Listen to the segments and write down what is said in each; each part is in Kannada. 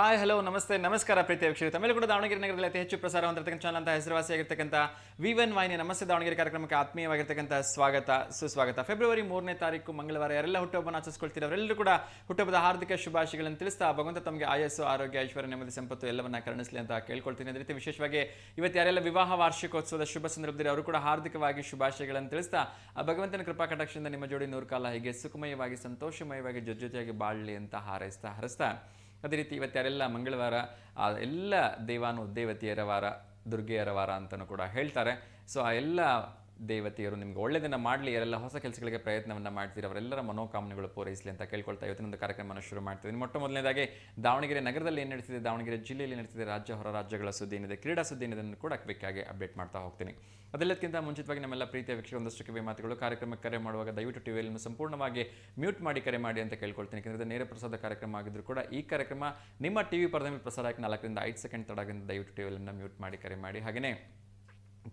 ಹಾಯ್ ಹಲೋ ನಮಸ್ತೆ, ನಮಸ್ಕಾರ ಪ್ರೀತಿ ವೀಕ್ಷಕರು. ತಮಿಳು ಕೂಡ ದಾವಣಗೆರೆ ನಗರದಲ್ಲಿ ಅತಿ ಹೆಚ್ಚು ಪ್ರಸಾರ ಹೊಂದಿರತಕ್ಕಂಥ ಚಾನಲ್ ಅಂತ ಹೆಸರುವಾಸಿಯಾಗಿರ್ತಕ್ಕಂಥ ವಿ ಒನ್ ವಾಹಿನಿ ನಮಸ್ತೆ ದಾವಣಗೆರೆ ಕಾರ್ಯಕ್ರಮಕ್ಕೆ ಆತ್ಮೀಯವಾಗಿರ್ತಕ್ಕಂಥ ಸ್ವಾಗತ, ಸುಸ್ವಾಗತ. ಫೆಬ್ರವರಿ ಮೂರನೇ ತಾರೀಕು, ಮಂಗಳವಾರ, ಯಾರೆಲ್ಲ ಹುಟ್ಟುಹಬ್ಬನ ಆಚರಿಸ್ಕೊಳ್ತೀರ ಎಲ್ಲರೂ ಕೂಡ ಹುಟ್ಟುಹಬ್ಬದ ಹಾರ್ದಿಕ ಶುಭಾಶಯಗಳನ್ನು ತಿಳಿಸ್ತಾ ಭಗವಂತ ತಮಗೆ ಆಯಸ್ಸು, ಆರೋಗ್ಯ, ಐಶ್ವರ್ಯ, ನೆಮ್ಮದಿ, ಸಂಪತ್ತು ಎಲ್ಲವನ್ನ ಕರುಣಿಸಲಿ ಅಂತ ಕೇಳ್ಕೊಳ್ತೀನಿ. ಅದೇ ರೀತಿ ವಿಶೇಷವಾಗಿ ಇವತ್ತು ಯಾರೆಲ್ಲ ವಿವಾಹ, ವಾರ್ಷಿಕೋತ್ಸವದ ಶುಭ ಸಂದರ್ಭದಲ್ಲಿ ಅವರು ಕೂಡ ಹಾರ್ದಿಕವಾಗಿ ಶುಭಾಶಯಗಳನ್ನು ತಿಳಿಸ್ತಾ, ಆ ಭಗವಂತನ ಕೃಪಾ ಕಟಾಕ್ಷದಿಂದ ನಿಮ್ಮ ಜೋಡಿ ನೂರು ಕಾಲ ಹೀಗೆ ಸುಖಮಯವಾಗಿ, ಸಂತೋಷಮಯವಾಗಿ ಜೊತೆಯಾಗಿ ಬಾಳಲಿ ಅಂತ ಹಾರೈಸ್ತಾ, ಹರಿಸ್ತಾ ಅದೇ ರೀತಿ ಇವತ್ತು ಯಾರೆಲ್ಲ ಮಂಗಳವಾರ, ಆ ಎಲ್ಲ ದೇವಾನು ದೇವತೆಯರ ವಾರ, ದುರ್ಗೆಯರ ವಾರ ಅಂತಲೂ ಕೂಡ ಹೇಳ್ತಾರೆ. ಸೊ ಆ ಎಲ್ಲ ದೇವತೆಯರು ನಿಮ್ಗೆ ಒಳ್ಳೆಯದನ್ನು ಮಾಡಲಿ ಎಲ್ಲ ಹೊಸ ಕೆಲಸಗಳಿಗೆ ಪ್ರಯತ್ನವನ್ನು ಮಾಡ್ತೀರಿ, ಅವರೆಲ್ಲರ ಮನೋಕಾಮನೆಗಳು ಪೂರೈಸಲಿ ಅಂತ ಕೇಳ್ಕೊಳ್ತಾ ಇವತ್ತಿನೊಂದು ಕಾರ್ಯಕ್ರಮವನ್ನು ಶುರು ಮಾಡ್ತಿದ್ದೀನಿ. ಮೊಟ್ಟ ಮೊದಲನೇದಾಗಿ ದಾವಣಗೆರೆ ನಗರದಲ್ಲಿ ಏನು ನಡೆಸಿದೆ ದಾವಣಗೆರೆ ಜಿಲ್ಲೆಯಲ್ಲಿ ನಡೀತಿದೆ. ರಾಜ್ಯ ಹೊರ ರಾಜ್ಯಗಳ ಸುದ್ದಿ ಏನಿದೆ? ಕ್ರೀಡಾ ಸುದ್ದಿ ಏನಿದೆ ಕೂಡ ಕ್ವಿಕ್ಕಾಗಿ ಅಪ್ಡೇಟ್ ಮಾಡ್ತಾ ಹೋಗ್ತೀನಿ. ಅದೆಲ್ಲದಕ್ಕಿಂತ ಮುಂಚಿತವಾಗಿ ನಮ್ಮೆಲ್ಲ ಪ್ರೀತಿಯ ವೀಕ್ಷಕ ಒಂದಷ್ಟು ಕಿವಿ ಮಾತುಗಳು, ಕಾರ್ಯಕ್ರಮಕ್ಕೆ ಕರೆ ಮಾಡುವಾಗ ದಯವಿಟ್ಟು ಟಿವಿಯಲ್ಲಿ ಸಂಪೂರ್ಣವಾಗಿ ಮ್ಯೂಟ್ ಮಾಡಿ ಕರೆ ಮಾಡಿ ಅಂತ ಕೇಳ್ಕೊಳ್ತೀನಿ. ಯಾಕಂದರೆ ನೇರ ಪ್ರಸಾದ ಕಾರ್ಯಕ್ರಮ ಆಗಿದ್ದರೂ ಕೂಡ ಈ ಕಾರ್ಯಕ್ರಮ ನಿಮ್ಮ ಟಿವಿ ಪರದೆ ಮೇಲೆ ಪ್ರಸಾರ ಆಗಿ ನಾಲ್ಕರಿಂದ ಐದು ಸೆಕೆಂಡ್ ತಡಗಿಂದ ದಯವಿಟ್ಟು ಟಿವಿಯನ್ನು ಮ್ಯೂಟ್ ಮಾಡಿ ಕರೆ ಮಾಡಿ. ಹಾಗೆಯೇ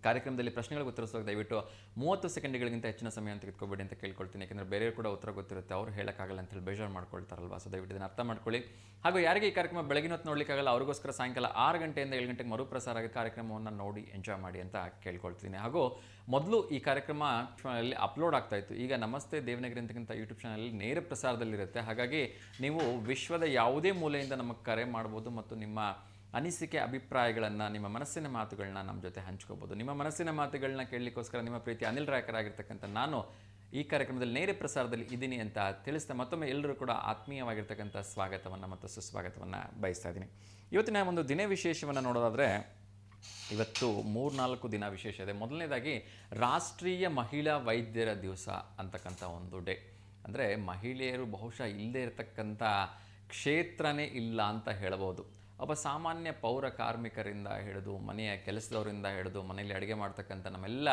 ಕಾರ್ಯಕ್ರಮದಲ್ಲಿ ಪ್ರಶ್ನೆಗಳಿಗೆ ಉತ್ತರಿಸುವಾಗ ದಯವಿಟ್ಟು ಮೂವತ್ತು ಸೆಕೆಂಡ್ಗಳಿಗಿಂತ ಹೆಚ್ಚಿನ ಸಮಯ ಅಂತ ತೆಗೆದುಕೋಬೇಡಿ ಅಂತ ಕೇಳ್ಕೊಳ್ತೀನಿ. ಯಾಕಂದರೆ ಬೇರೆಯವರು ಕೂಡ ಉತ್ತರ ಗೊತ್ತಿರುತ್ತೆ. ಅವ್ರು ಹೇಳೋಕ್ಕಾಗಲ್ಲ ಅಂತ ಹೇಳಿ ಬೇಜಾರು ಮಾಡ್ಕೊಳ್ತಾರಲ್ವಾ? ಸೊ ದಯವಿಟ್ಟು ಇದನ್ನು ಅರ್ಥ ಮಾಡ್ಕೊಳ್ಳಿ. ಹಾಗೂ ಯಾರಿಗೆ ಈ ಕಾರ್ಯಕ್ರಮ ಬೆಳಗಿನ ಹೊತ್ತು ನೋಡಲಿಕ್ಕಾಗಲ್ಲ, ಅವ್ರಿಗೋಸ್ಕರ ಸಾಯಂಕಾಲ ಆರು ಗಂಟೆಯಿಂದ ಏಳು ಗಂಟೆಗೆ ಮರುಪ್ರಸಾರ ಆಗಿ ಕಾರ್ಯಕ್ರಮವನ್ನು ನೋಡಿ ಎಂಜಾಯ್ ಮಾಡಿ ಅಂತ ಕೇಳ್ಕೊಳ್ತೀನಿ. ಹಾಗೂ ಮೊದಲು ಈ ಕಾರ್ಯಕ್ರಮ ಚಾನಲಲ್ಲಿ ಅಪ್ಲೋಡ್ ಆಗ್ತಾ ಇತ್ತು. ಈಗ ನಮಸ್ತೆ ದೇವನಗಿರಿ ಅಂತಕ್ಕಂಥ ಯೂಟ್ಯೂಬ್ ಚಾನಲಲ್ಲಿ ನೇರ ಪ್ರಸಾರದಲ್ಲಿರುತ್ತೆ. ಹಾಗಾಗಿ ನೀವು ವಿಶ್ವದ ಯಾವುದೇ ಮೂಲೆಯಿಂದ ನಮಗೆ ಕರೆ ಮಾಡ್ಬೋದು ಮತ್ತು ನಿಮ್ಮ ಅನಿಸಿಕೆ ಅಭಿಪ್ರಾಯಗಳನ್ನು ನಿಮ್ಮ ಮನಸ್ಸಿನ ಮಾತುಗಳನ್ನ ನಮ್ಮ ಜೊತೆ ಹಂಚ್ಕೋಬೋದು. ನಿಮ್ಮ ಮನಸ್ಸಿನ ಮಾತುಗಳನ್ನ ಕೇಳಲಿಕ್ಕೋಸ್ಕರ ನಿಮ್ಮ ಪ್ರೀತಿ ಅನಿಲ್ ರಾಯಕರಾಗಿರ್ತಕ್ಕಂಥ ನಾನು ಈ ಕಾರ್ಯಕ್ರಮದಲ್ಲಿ ನೇರ ಪ್ರಸಾರದಲ್ಲಿ ಇದ್ದೀನಿ ಅಂತ ತಿಳಿಸ್ತಾ ಮತ್ತೊಮ್ಮೆ ಎಲ್ಲರೂ ಕೂಡ ಆತ್ಮೀಯವಾಗಿರ್ತಕ್ಕಂಥ ಸ್ವಾಗತವನ್ನು ಮತ್ತು ಸುಸ್ವಾಗತವನ್ನು ಬಯಸ್ತಾ ಇದ್ದೀನಿ. ಇವತ್ತಿನ ಒಂದು ದಿನ ವಿಶೇಷವನ್ನು ನೋಡೋದಾದರೆ ಇವತ್ತು ಮೂರ್ನಾಲ್ಕು ದಿನ ವಿಶೇಷ ಇದೆ. ಮೊದಲನೇದಾಗಿ ರಾಷ್ಟ್ರೀಯ ಮಹಿಳಾ ವೈದ್ಯರ ದಿವಸ ಅಂತಕ್ಕಂಥ ಒಂದು ಡೇ. ಅಂದರೆ ಮಹಿಳೆಯರು ಬಹುಶಃ ಇಲ್ಲದೇ ಇರತಕ್ಕಂಥ ಕ್ಷೇತ್ರನೇ ಇಲ್ಲ ಅಂತ ಹೇಳಬಹುದು ಒಬ್ಬ ಸಾಮಾನ್ಯ ಪೌರ ಕಾರ್ಮಿಕರಿಂದ ಹಿಡಿದು, ಮನೆಯ ಕೆಲಸದವರಿಂದ ಹಿಡಿದು, ಮನೆಯಲ್ಲಿ ಅಡುಗೆ ಮಾಡ್ತಕ್ಕಂಥ ನಮ್ಮೆಲ್ಲ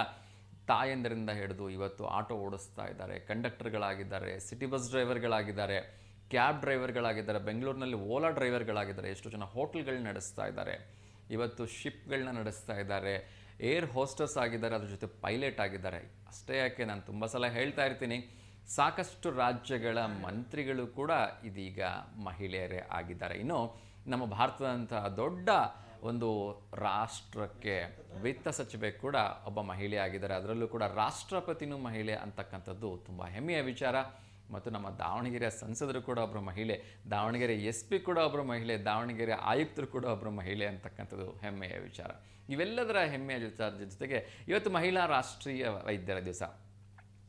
ತಾಯಂದರಿಂದ ಹಿಡಿದು ಇವತ್ತು ಆಟೋ ಓಡಿಸ್ತಾ ಇದ್ದಾರೆ. ಕಂಡಕ್ಟರ್ಗಳಾಗಿದ್ದಾರೆ, ಸಿಟಿ ಬಸ್ ಡ್ರೈವರ್ಗಳಾಗಿದ್ದಾರೆ, ಕ್ಯಾಬ್ ಡ್ರೈವರ್ಗಳಾಗಿದ್ದಾರೆ, ಬೆಂಗಳೂರಿನಲ್ಲಿ ಓಲಾ ಡ್ರೈವರ್ಗಳಾಗಿದ್ದಾರೆ. ಎಷ್ಟು ಜನ ಹೋಟ್ಲ್ಗಳನ್ನ ನಡೆಸ್ತಾ ಇದ್ದಾರೆ. ಇವತ್ತು ಶಿಪ್ಗಳನ್ನ ನಡೆಸ್ತಾ ಇದ್ದಾರೆ. ಏರ್ ಹೋಸ್ಟರ್ಸ್ ಆಗಿದ್ದಾರೆ, ಅದ್ರ ಜೊತೆ ಪೈಲಟ್ ಆಗಿದ್ದಾರೆ. ಅಷ್ಟೇ ಯಾಕೆ? ನಾನು ತುಂಬ ಸಲ ಹೇಳ್ತಾ ಇರ್ತೀನಿ. ಸಾಕಷ್ಟು ರಾಜ್ಯಗಳ ಮಂತ್ರಿಗಳು ಕೂಡ ಇದೀಗ ಮಹಿಳೆಯರೇ ಆಗಿದ್ದಾರೆ. ಇನ್ನು ನಮ್ಮ ಭಾರತದಂತಹ ದೊಡ್ಡ ಒಂದು ರಾಷ್ಟ್ರಕ್ಕೆ ವಿತ್ತ ಸಚಿವೆ ಕೂಡ ಒಬ್ಬ ಮಹಿಳೆ ಆಗಿದ್ದಾರೆ. ಅದರಲ್ಲೂ ಕೂಡ ರಾಷ್ಟ್ರಪತಿನೂ ಮಹಿಳೆ ಅಂತಕ್ಕಂಥದ್ದು ತುಂಬ ಹೆಮ್ಮೆಯ ವಿಚಾರ. ಮತ್ತು ನಮ್ಮ ದಾವಣಗೆರೆ ಸಂಸದರು ಕೂಡ ಒಬ್ಬರು ಮಹಿಳೆ, ದಾವಣಗೆರೆ ಎಸ್ ಪಿ ಕೂಡ ಒಬ್ಬರು ಮಹಿಳೆ, ದಾವಣಗೆರೆ ಆಯುಕ್ತರು ಕೂಡ ಒಬ್ಬರು ಮಹಿಳೆ ಅಂತಕ್ಕಂಥದ್ದು ಹೆಮ್ಮೆಯ ವಿಚಾರ. ಇವೆಲ್ಲದರ ಹೆಮ್ಮೆಯ ಜೊತೆಗೆ ಇವತ್ತು ಮಹಿಳಾ ರಾಷ್ಟ್ರೀಯ ವೈದ್ಯರ ದಿವಸ.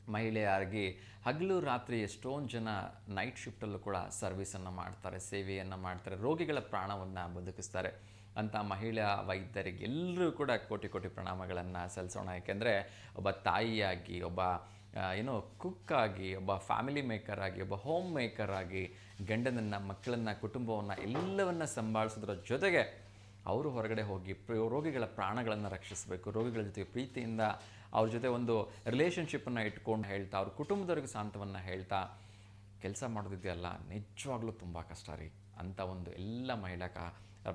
ಮಹಿಳೆಯರಾಗಿ ಹಗಲು ರಾತ್ರಿ ಎಷ್ಟೊಂದು ಜನ ನೈಟ್ ಶಿಫ್ಟಲ್ಲೂ ಕೂಡ ಸರ್ವಿಸನ್ನು ಮಾಡ್ತಾರೆ, ಸೇವೆಯನ್ನು ಮಾಡ್ತಾರೆ, ರೋಗಿಗಳ ಪ್ರಾಣವನ್ನು ಬದುಕಿಸ್ತಾರೆ. ಅಂತ ಮಹಿಳಾ ವೈದ್ಯರಿಗೆ ಎಲ್ಲರೂ ಕೂಡ ಕೋಟಿ ಕೋಟಿ ಪ್ರಣಾಮಗಳನ್ನು ಸಲ್ಲಿಸೋಣ. ಯಾಕೆಂದರೆ ಒಬ್ಬ ತಾಯಿಯಾಗಿ, ಒಬ್ಬ ಏನೋ ಆಗಿ, ಒಬ್ಬ ಫ್ಯಾಮಿಲಿ ಮೇಕರ್ ಆಗಿ, ಒಬ್ಬ ಹೋಮ್ ಮೇಕರ್ ಆಗಿ ಗಂಡನನ್ನು, ಮಕ್ಕಳನ್ನು, ಕುಟುಂಬವನ್ನು ಎಲ್ಲವನ್ನು ಸಂಭಾಳಿಸೋದ್ರ ಜೊತೆಗೆ ಅವರು ಹೊರಗಡೆ ಹೋಗಿ ರೋಗಿಗಳ ಪ್ರಾಣಗಳನ್ನು ರಕ್ಷಿಸಬೇಕು. ರೋಗಿಗಳ ಜೊತೆ ಪ್ರೀತಿಯಿಂದ ಅವ್ರ ಜೊತೆ ಒಂದು ರಿಲೇಷನ್ಶಿಪ್ಪನ್ನು ಇಟ್ಕೊಂಡು ಹೇಳ್ತಾ, ಅವ್ರ ಕುಟುಂಬದವ್ರಿಗೆ ಸಾಂತ್ವವನ್ನು ಹೇಳ್ತಾ, ಕೆಲಸ ಮಾಡೋದಿದೆಯಲ್ಲ, ನಿಜವಾಗ್ಲೂ ತುಂಬ ಕಷ್ಟ ರೀ. ಅಂಥ ಒಂದು ಎಲ್ಲ ಮಹಿಳಾ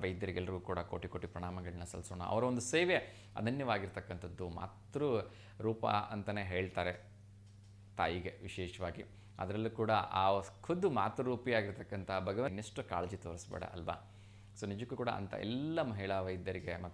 ವೈದ್ಯರಿಗೆಲ್ಲರಿಗೂ ಕೂಡ ಕೋಟಿ ಕೋಟಿ ಪ್ರಣಾಮಗಳನ್ನ ಸಲ್ಲಿಸೋಣ ಅವರ ಒಂದು ಸೇವೆ ಅನನ್ಯವಾಗಿರ್ತಕ್ಕಂಥದ್ದು ಮಾತೃ ರೂಪ ಅಂತಲೇ ಹೇಳ್ತಾರೆ ತಾಯಿಗೆ ವಿಶೇಷವಾಗಿ. ಅದರಲ್ಲೂ ಕೂಡ ಆ ಖುದ್ದು ಮಾತೃರೂಪಿಯಾಗಿರ್ತಕ್ಕಂಥ ಭಗವಂತ ಇನ್ನೆಷ್ಟು ಕಾಳಜಿ ತೋರಿಸ್ಬೇಡ ಅಲ್ವಾ? ಸೊ ನಿಜಕ್ಕೂ ಕೂಡ ಅಂಥ ಎಲ್ಲ ಮಹಿಳಾ ವೈದ್ಯರಿಗೆ ಮತ್ತು